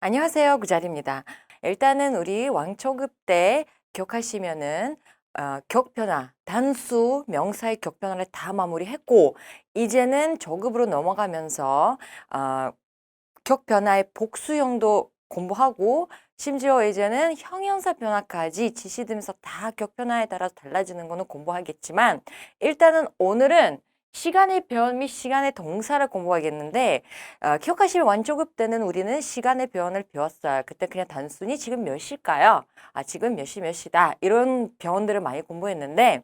안녕하세요. 구자리입니다. 일단은 우리 왕초급 때 기억하시면은 어, 격변화, 단수, 명사의 격변화를 다 마무리했고 이제는 저급으로 넘어가면서 어, 격변화의 복수형도 공부하고 심지어 이제는 형용사 변화까지 지시되면서 다 격변화에 따라서 달라지는 거는 공부하겠지만 일단은 오늘은 시간의 변 및 시간의 동사를 공부하겠는데 어, 기억하시면 완초급 때는 우리는 시간의 변을 배웠어요. 그때 그냥 단순히 지금 몇 시일까요? 아, 지금 몇 시 몇 시다. 이런 변들을 많이 공부했는데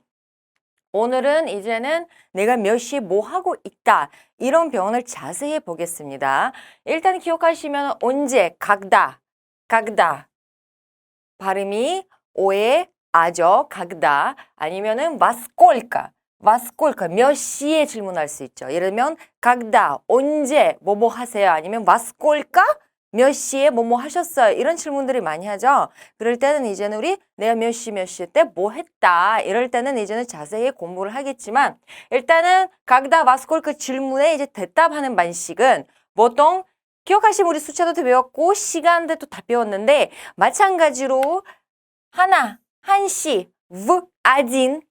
오늘은 이제는 내가 몇 시에 뭐 하고 있다. 이런 변을 자세히 보겠습니다. 일단 기억하시면 언제, 각다, 각다. 발음이 오에 아죠, 각다. 아니면은 마스콜까. 마스콜까 몇 시에 질문할 수 있죠. 예를 들면 각다 언제 뭐뭐 하세요 아니면 마스콜까 몇 시에 뭐뭐 하셨어요 이런 질문들이 많이 하죠. 그럴 때는 이제는 우리 내가 몇 시 몇 시 때 뭐 했다 이럴 때는 이제는 자세히 공부를 하겠지만 일단은 각다 마스콜까 질문에 이제 대답하는 방식은 보통 기억하시면 우리 숫자도 다 배웠고 시간대도 다 배웠는데 마찬가지로 하나 한시 в один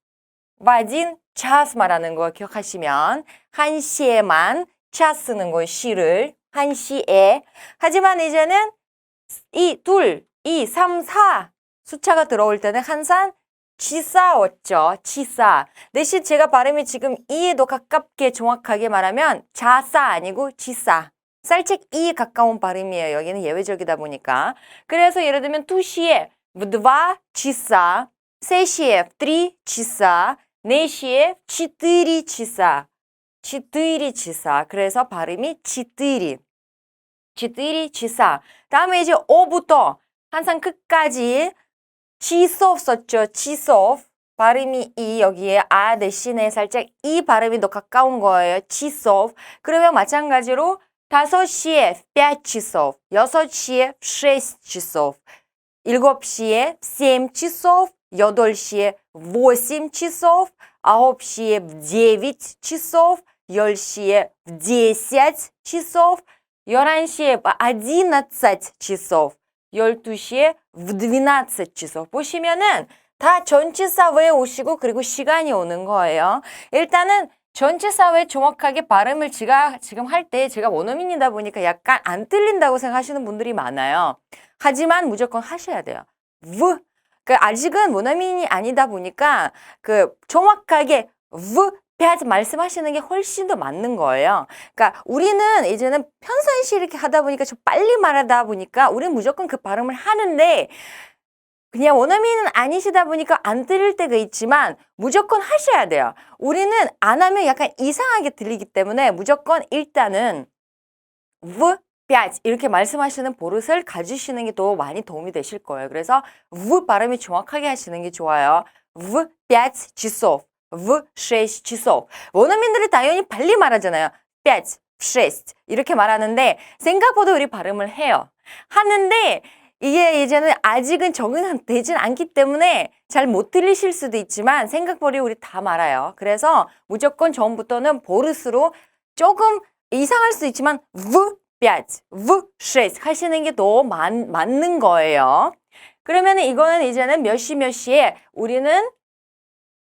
в один 차스마라는 거 기억하시면 한 시에만 차 쓰는 거 시를 한 시에 하지만 이제는 이 둘, 이, 삼, 사 숫자가 들어올 때는 항상 "지사" 였죠. "지사" 대신 제가 발음이 지금 이에도 가깝게 정확하게 말하면 자사 아니고 "지사" 살짝 이 가까운 발음이에요. 여기는 예외적이다 보니까. 그래서 예를 들면 두 시에 2 지사" 세 시에 3 지사" 4시에 четыре часа. четыре часа. 그래서 발음이 четыре. четыре часа. 다음에 이제 5부터 항상 끝까지 지소프 썼죠. 지소프. 발음이 이 여기에 아 대신에 살짝 이 발음이 더 가까운 거예요. 지소프. 그러면 마찬가지로 5시에 5 часов, 6시에 6 часов, 7시에 7 часов, 8시에 8 часов, 9시에 в 9 часов, 10시에 в 10 часов, 11시에 в 11 часов, 12시에 в 12 часов. 보시면은 다 전치사 외에 오시고 그리고 시간이 오는 거예요. 일단은 전치사 외 정확하게 발음을 제가 지금 할 때 제가 원어민이다 보니까 약간 안 들린다고 생각하시는 분들이 많아요. 하지만 무조건 하셔야 돼요. v 그 아직은 원어민이 아니다 보니까 그 정확하게 v 폐하지 말씀하시는 게 훨씬 더 맞는 거예요. 그러니까 우리는 이제는 평상시 이렇게 하다 보니까 좀 빨리 말하다 보니까 우리는 무조건 그 발음을 하는데 그냥 원어민은 아니시다 보니까 안 들릴 때가 있지만 무조건 하셔야 돼요. 우리는 안 하면 약간 이상하게 들리기 때문에 무조건 일단은 v 5 이렇게 말씀하시는 버릇을 가지시는 게 더 많이 도움이 되실 거예요. 그래서 v 발음이 정확하게 하시는 게 좋아요. v 5 часов, в 6 часов. 원어민들이 당연히 빨리 말하잖아요. 5, 6 이렇게 말하는데 생각보다 우리 발음을 해요. 하는데 이게 이제는 아직은 적응되진 않기 때문에 잘 못 들리실 수도 있지만 생각보다 우리 다 말아요. 그래서 무조건 처음부터는 버릇으로 조금 이상할 수 있지만 v 5, v 6 하시는 게 더 맞는 거예요. 그러면 이거는 이제는 몇 시 몇 시에 우리는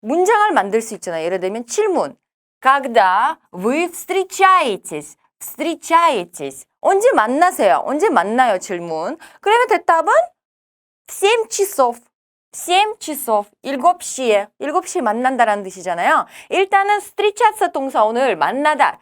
문장을 만들 수 있잖아요. 예를 들면 질문. Когда вы встречаетесь? встречаетесь. 언제 만나세요? 언제 만나요? 질문. 그러면 대답은 7 часов. 7 часов. 7시에. 7시에 만난다라는 뜻이잖아요. 일단은 встречаться 동사 오늘 만나다.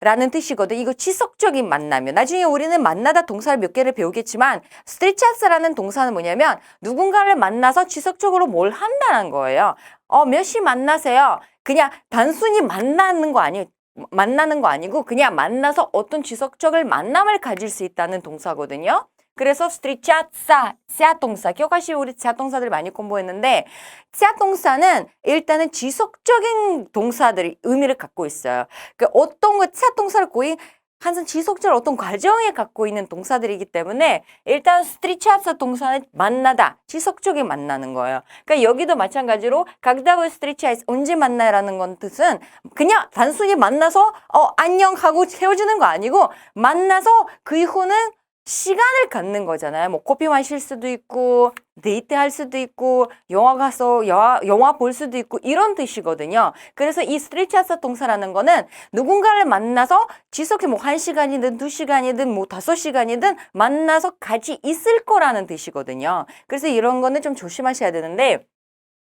라는 뜻이거든. 이거 지속적인 만남이요. 나중에 우리는 만나다 동사를 몇 개를 배우겠지만 스트리차스라는 동사는 뭐냐면 누군가를 만나서 지속적으로 뭘 한다는 거예요. 어, 몇 시 만나세요? 그냥 단순히 만나는 거 아니에요. 만나는 거 아니고 그냥 만나서 어떤 지속적인 만남을 가질 수 있다는 동사거든요. 그래서 스트리차사, 차 동사. 기억하시고 우리 차 동사들 많이 공부했는데 차 동사는 일단은 지속적인 동사들이 의미를 갖고 있어요. 그 어떤 거차 동사를 거의 항상 지속적인 어떤 과정에 갖고 있는 동사들이기 때문에 일단 스트리차사 동사는 만나다, 지속적인 만나는 거예요. 그러니까 여기도 마찬가지로 각다고 스트리차에서 언제 만나라는 건 뜻은 그냥 단순히 만나서 어 안녕 하고 헤어지는 거 아니고 만나서 그 이후는 시간을 갖는 거잖아요. 뭐 커피 마실 수도 있고 데이트 할 수도 있고 영화 가서 영화, 영화 볼 수도 있고 이런 뜻이거든요. 그래서 이 스트레치아사 동사라는 거는 누군가를 만나서 지속해 뭐한 시간이든 두 시간이든 뭐 다섯 시간이든 만나서 같이 있을 거라는 뜻이거든요. 그래서 이런 거는 좀 조심하셔야 되는데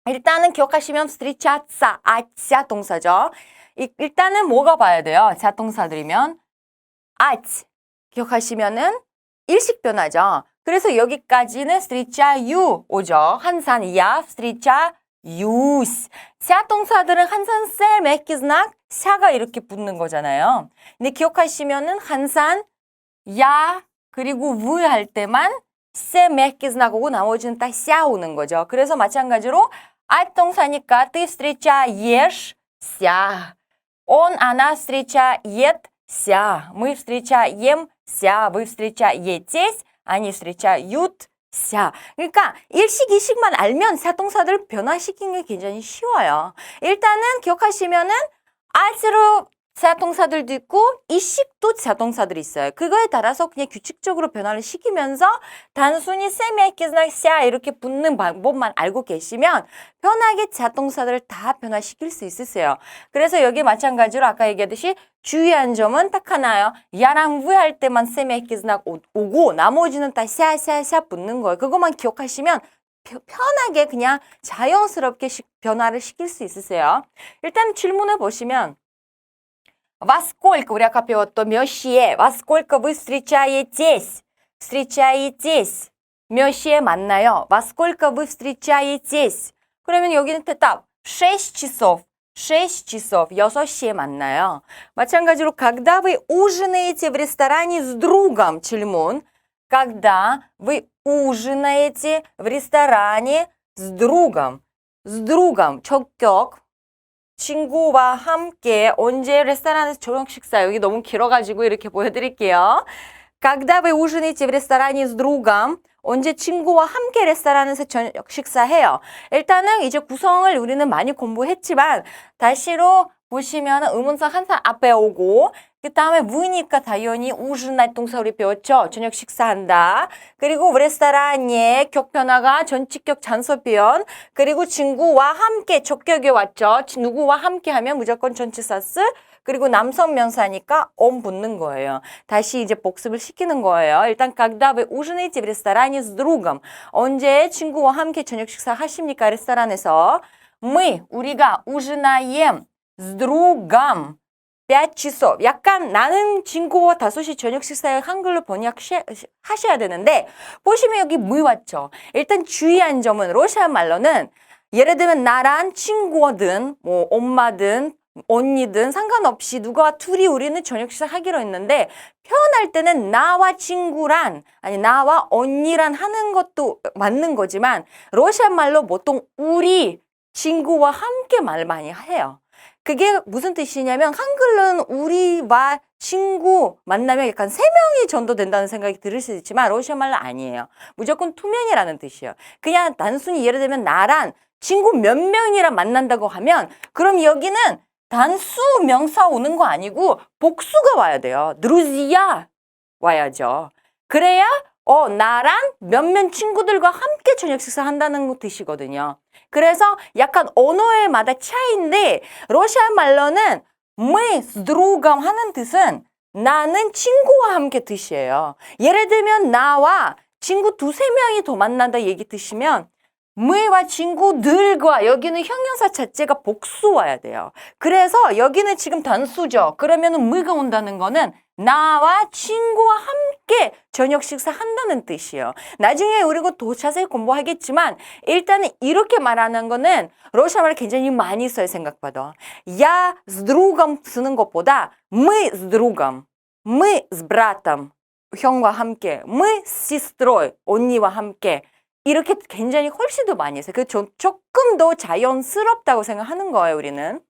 일단은 기억하시면 스트리차사 아차 동사죠. 이- 일단은 뭐가 봐야 돼요? 자동사들이면 아치 기억하시면은 일식 변화죠. 그래서 여기까지는 스트리차유 오죠. 한산 야 스트리차 유스. 자동사들은 한산 셀 맥기즈낙 샤가 이렇게 붙는 거잖아요. 근데 기억하시면은 한산 야 그리고 우 할 때만 세 맥기즈낙 오고 나머지는 딱 샤 오는 거죠. 그래서 마찬가지로 아 동사니까 ты встречаешь ся. Он, она встречается ся. Мы встречаемся. Вы встречаетесь. Они встречаются. 그러니까 일식, 이식만 알면 사동사들을 변화시키는 게 굉장히 쉬워요. 일단은 기억하시면은 아스로 자동사들도 있고 이식도 자동사들이 있어요. 그거에 따라서 그냥 규칙적으로 변화를 시키면서 단순히 세미에키즈나 샤 이렇게 붙는 방법만 알고 계시면 편하게 자동사들을 다 변화시킬 수 있으세요. 그래서 여기 마찬가지로 아까 얘기했듯이 주의한 점은 딱 하나요. 야랑 우할 때만 세미에키즈나 오고 나머지는 다 샤샤샤 붙는 거예요. 그것만 기억하시면 펴- 편하게 그냥 자연스럽게 시- 변화를 시킬 수 있으세요. 일단 질문을 보시면 во сколько, 우리 아까 배웠던 몇 시에 во сколько вы встречаетесь? встречаетесь. 몇 시에 만나요? во сколько вы встречаетесь? 그러면 여기는 대답 6 часов. 6 часов. 6시에 만나요. 마찬가지로 когда вы ужинаете в ресторане с другом? 질문. когда вы ужинаете в ресторане с другом? с другом. 적격. 친구와 함께 언제 레스토랑에서 저녁 식사 여기 너무 길어가지고 이렇게 보여드릴게요. Когда вы ужинаете в ресторане с другом 언제 친구와 함께 레스토랑에서 저녁 식사해요. 일단은 이제 구성을 우리는 많이 공부했지만 다시로 보시면 의문사 한사 앞에 오고 그 다음에 무니까 당연히 우준날 동사 우리 배웠죠. 저녁 식사한다. 그리고 레스토랑에 격변화가 전치격 잔소변 그리고 친구와 함께 적격에 왔죠. 치- 누구와 함께 하면 무조건 전치사스 그리고 남성 명사니까 엄 붙는 거예요. 다시 이제 복습을 시키는 거예요. 일단 когда вы ужинаете в ресторане с другом 언제 친구와 함께 저녁 식사 하십니까? 레스토랑에서 мы 우리가 ужинаем с другом 5 часов. 약간 나는 친구와 5시 저녁 식사에 한글로 번역 시- 하셔야 되는데 보시면 여기 무 왔죠. 일단 주의한 점은 러시아 말로는 예를 들면 나랑 친구든 뭐 엄마든 언니든 상관없이 누가 둘이 우리는 저녁 식사 하기로 했는데 표현할 때는 나와 친구란 아니 나와 언니란 하는 것도 맞는 거지만 러시아 말로 보통 우리 친구와 함께 말 많이 해요. 그게 무슨 뜻이냐면 한글은 우리와 친구 만나면 약간 세 명이 전도된다는 생각이 들을 수 있지만 러시아 말로 아니에요. 무조건 투명이라는 뜻이에요. 그냥 단순히 예를 들면 나란 친구 몇 명이랑 만난다고 하면 그럼 여기는 단수 명사 오는 거 아니고 복수가 와야 돼요. 드루지야 와야죠. 그래야 어 나랑 몇몇 친구들과 함께 저녁 식사한다는 뜻이거든요. 그래서 약간 언어에마다 차이인데 러시아 말로는 мы с другом 하는 뜻은 나는 친구와 함께 뜻이에요. 예를 들면 나와 친구 두세 명이 더 만난다 얘기 뜻이면 무와 친구들과 여기는 형용사 자체가 복수 와야 돼요. 그래서 여기는 지금 단수죠. 그러면은 무가 온다는 거는 나와 친구와 함께 저녁 식사 한다는 뜻이에요. 나중에 우리가 더 자세히 공부하겠지만 일단은 이렇게 말하는 거는 러시아 말을 굉장히 많이 써요 생각보다. Я с другом 쓰는 것보다 мы с другом, мы с братом 형과 함께, мы с сестрой 언니와 함께 이렇게 굉장히 훨씬 더 많이 했어요. 그 조- 조금 더 자연스럽다고 생각하는 거예요, 우리는.